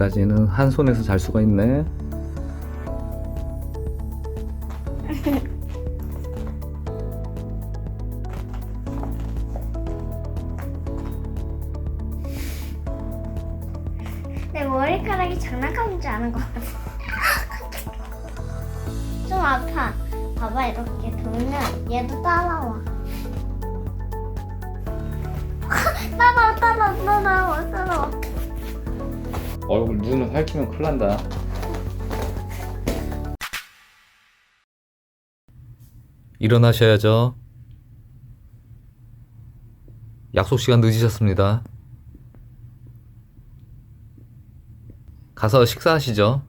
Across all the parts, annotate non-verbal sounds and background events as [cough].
이제까지는 한 손에서 잘 수가 있네. [laughs] 내 머리카락이 장난감인 줄 아는 것 같아. [laughs] 좀 아파. 봐봐 이렇게 돌면 얘도. 따라와 [laughs] 따라와 따라와 따라와. 얼굴 눈 핥히면 큰일 난다. 일어나셔야죠. 약속 시간 늦으셨습니다. 가서 식사하시죠.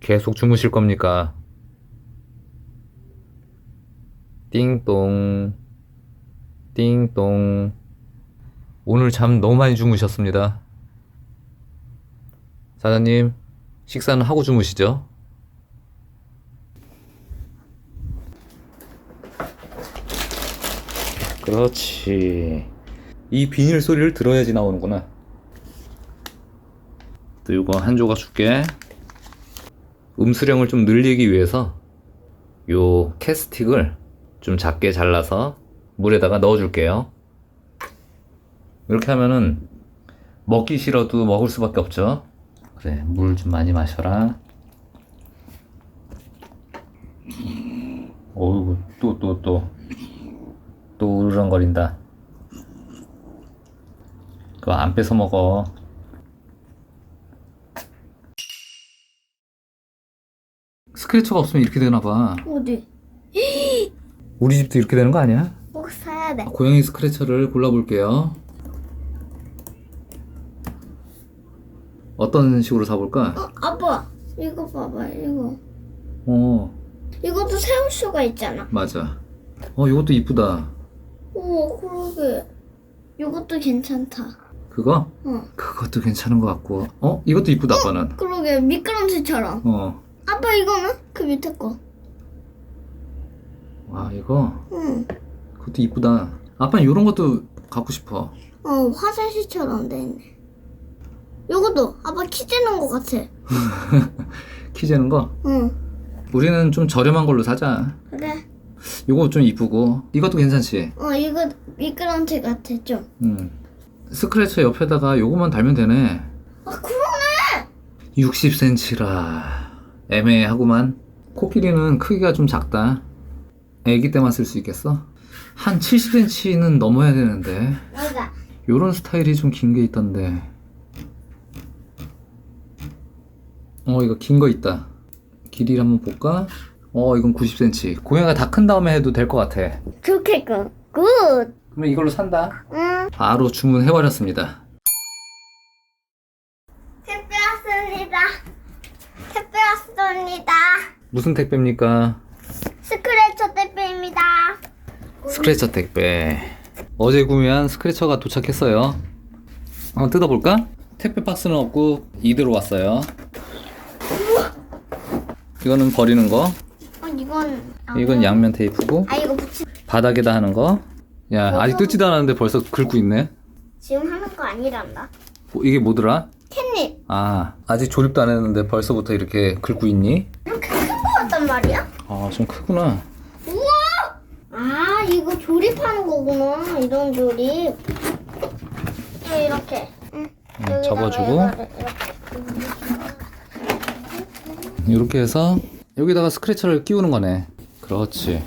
계속 주무실 겁니까? 띵동, 띵동. 오늘 잠 너무 많이 주무셨습니다. 사장님, 식사는 하고 주무시죠? 그렇지. 이 비닐 소리를 들어야지 나오는구나. 또 이거 한 조각 줄게. 음수령을 좀 늘리기 위해서 요 캐스틱을 좀 작게 잘라서 물에다가 넣어줄게요. 이렇게 하면은 먹기 싫어도 먹을 수밖에 없죠. 그래, 물 좀 많이 마셔라. 어이구, 또, 또, 또. 또 우르렁거린다. 그거 안 뺏어 먹어. 스크래처가 없으면 이렇게 되나 봐. 어디? 우리 집도 이렇게 되는 거 아니야? 꼭 사야 돼. 고양이 스크래처를 골라볼게요. 어떤 식으로 사볼까? 어, 아빠 이거 봐봐 이거. 어, 이것도 세울 수가 있잖아. 맞아. 어, 이것도 이쁘다. 오 그러게. 이것도 괜찮다. 그거? 어. 그것도 괜찮은 것 같고. 어? 이것도 이쁘다, 아빠는. 그러게 미끄럼틀처럼. 어. 아빠 이거는 그 밑에 거. 와, 이거. 응. 그것도 이쁘다. 아빠는 이런 것도 갖고 싶어. 어 화장실처럼 돼 있네. 요것도 아빠 키 재는 것 같아. [laughs] 키 재는 거. 응. 우리는 좀 저렴한 걸로 사자. 그래. 이거 좀 이쁘고. 이것도 괜찮지? 어 이거 미끄럼틀 같아 좀. 음. 스크래처 옆에다가 요거만 달면 되네. 아 그러네. 60cm라. 애매하구만. 코끼리는 크기가 좀 작다. 애기 때만 쓸 수 있겠어? 한 70cm는 넘어야 되는데. 맞아. 요런 스타일이 좀 긴 게 있던데. 어, 이거 긴 거 있다. 길이를 한번 볼까? 어, 이건 90cm. 고양이가 다 큰 다음에 해도 될 것 같아. 좋겠군. 굿. 그러면 이걸로 산다. 응. 바로 주문해버렸습니다. 택배 왔습니다. 택배 왔습니다. 무슨 택배입니까? 스크래처 택배입니다. 스크래처 택배. 어제 구매한 스크래처가 도착했어요. 한번 뜯어볼까? 택배 박스는 없고 이대로 왔어요. 이거는 버리는 거. 어 이건 아, 이건 양면 테이프고 아 이거 붙이 바닥에다 하는 거. 야 아직 뜯지도 않았는데 벌써 긁고 있네. 지금 하는 거 아니란다. 어, 이게 뭐더라? 캣닙 아 아직 조립도 안 했는데 벌써부터 이렇게 긁고 있니? 이렇게 큰 거 같단 말이야? 아 좀 크구나. 우와! 아 이거 조립하는 거구나. 이런 조립. 어, 이렇게. 응. 여기다가 접어주고. 이거를 이렇게. 이렇게 해서 여기다가 스크래처를 끼우는 거네. 그렇지.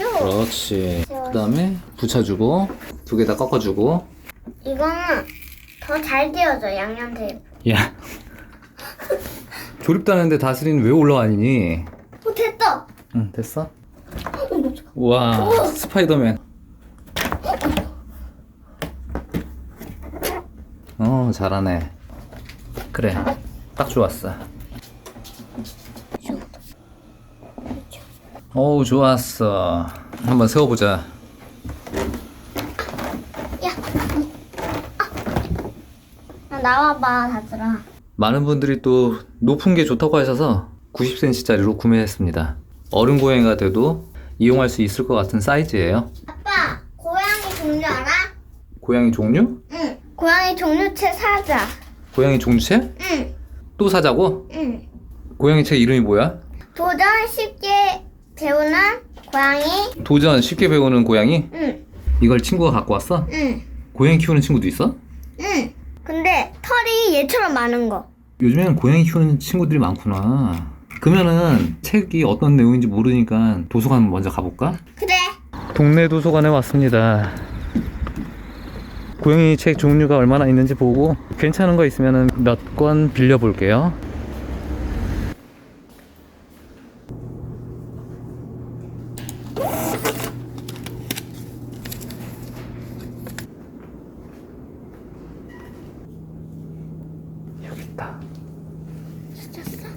요. 그렇지. 그 다음에 붙여주고 두 개 다 꺾어주고. 이거는 더 잘 되어져 양념 테이프. 야. 했는데 다스리는 왜 올라와니? 어 됐다. 응 됐어? 우와 스파이더맨. 어 잘하네. 그래 딱 좋았어. 어우 좋았어. 한번 세워보자. 야. 아. 나와봐 다들아. 많은 분들이 또 높은 게 좋다고 하셔서 90cm짜리로 구매했습니다. 어른 고양이가 돼도 이용할 수 있을 것 같은 사이즈예요. 아빠 고양이 종류 알아? 고양이 종류? 응. 고양이 종류책 사자. 고양이 종류책? 응. 또 사자고? 응. 고양이 책 이름이 뭐야? 도전 쉽게 배우는 고양이. 도전 쉽게 배우는 고양이? 응. 이걸 친구가 갖고 왔어? 응. 고양이 키우는 친구도 있어? 응. 근데 털이 얘처럼 많은 거. 요즘에는 고양이 키우는 친구들이 많구나. 그러면은 책이 어떤 내용인지 모르니까 도서관 먼저 가볼까? 그래. 동네 도서관에 왔습니다. 고양이 책 종류가 얼마나 있는지 보고 괜찮은 거 있으면 몇 권 빌려볼게요. 여기 있다. 찾았어?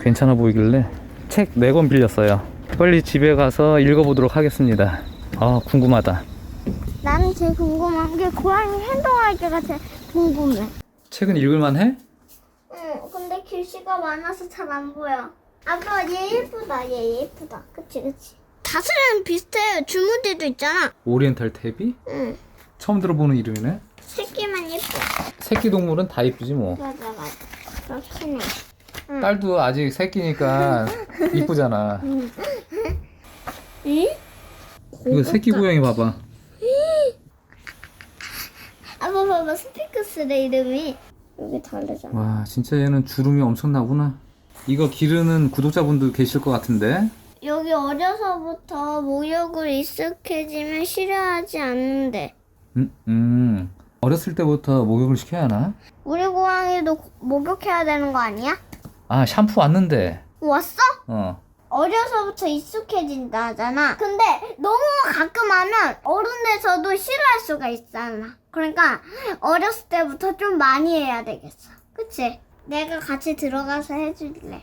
괜찮아 보이길래 책 4권 빌렸어요. 빨리 집에 가서 읽어보도록 하겠습니다. 아, 궁금하다. 나는 제일 궁금한 게 고양이 행동할 때가 제일 궁금해. 책은 읽을만 해? 응, 근데 글씨가 많아서 잘 안 보여. 아빠 얘 예쁘다, 얘 예쁘다. 그치, 그치. 다스랑 비슷해. 줄무늬도 있잖아. 오리엔탈 탭이? 응, 처음 들어보는 이름이네. 새끼만 예뻐. 새끼 동물은 다 이쁘지 뭐. 맞아, 맞아. 그렇긴 해. 딸도 아직 새끼니까 [laughs] 이쁘잖아. 응? 이거 새끼 고양이 봐봐. 아빠 봐봐, 스피크스래 이름이. 여기 다르잖아. 와, 진짜 얘는 주름이 엄청나구나. 이거 기르는 구독자분도 계실 것 같은데. 여기 어려서부터 목욕을 익숙해지면 싫어하지 않는데. 음, 음. 어렸을 때부터 목욕을 시켜야 하나? 우리 고양이도 고- 목욕해야 되는 거 아니야? 아, 샴푸 왔는데. 왔어? 어. 어려서부터 익숙해진다 하잖아. 근데 너무 가끔 하면 어른 돼서도 싫어할 수가 있잖아. 그러니까 어렸을 때부터 좀 많이 해야 되겠어. 그치? 내가 같이 들어가서 해줄래.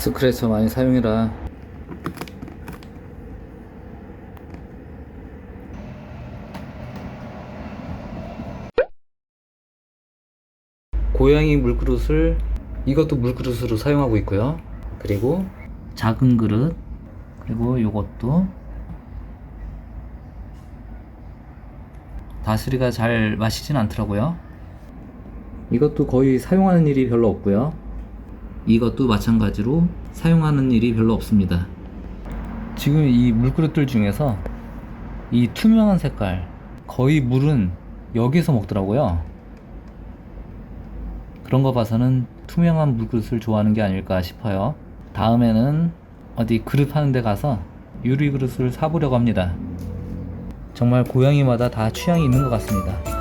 스크래처 많이 사용해라. 고양이 물그릇을 이것도 물그릇으로 사용하고 있고요. 그리고 작은 그릇 그리고 요것도 다스리가 잘 마시진 않더라고요. 이것도 거의 사용하는 일이 별로 없고요. 이것도 마찬가지로 사용하는 일이 별로 없습니다. 지금 이 물그릇들 중에서 이 투명한 색깔 거의 물은 여기서 먹더라고요. 그런 거 봐서는 투명한 물그릇을 좋아하는 게 아닐까 싶어요. 다음에는 어디 그릇 하는 데 가서 유리 그릇을 사보려고 합니다. 정말 고양이마다 다 취향이 있는 것 같습니다.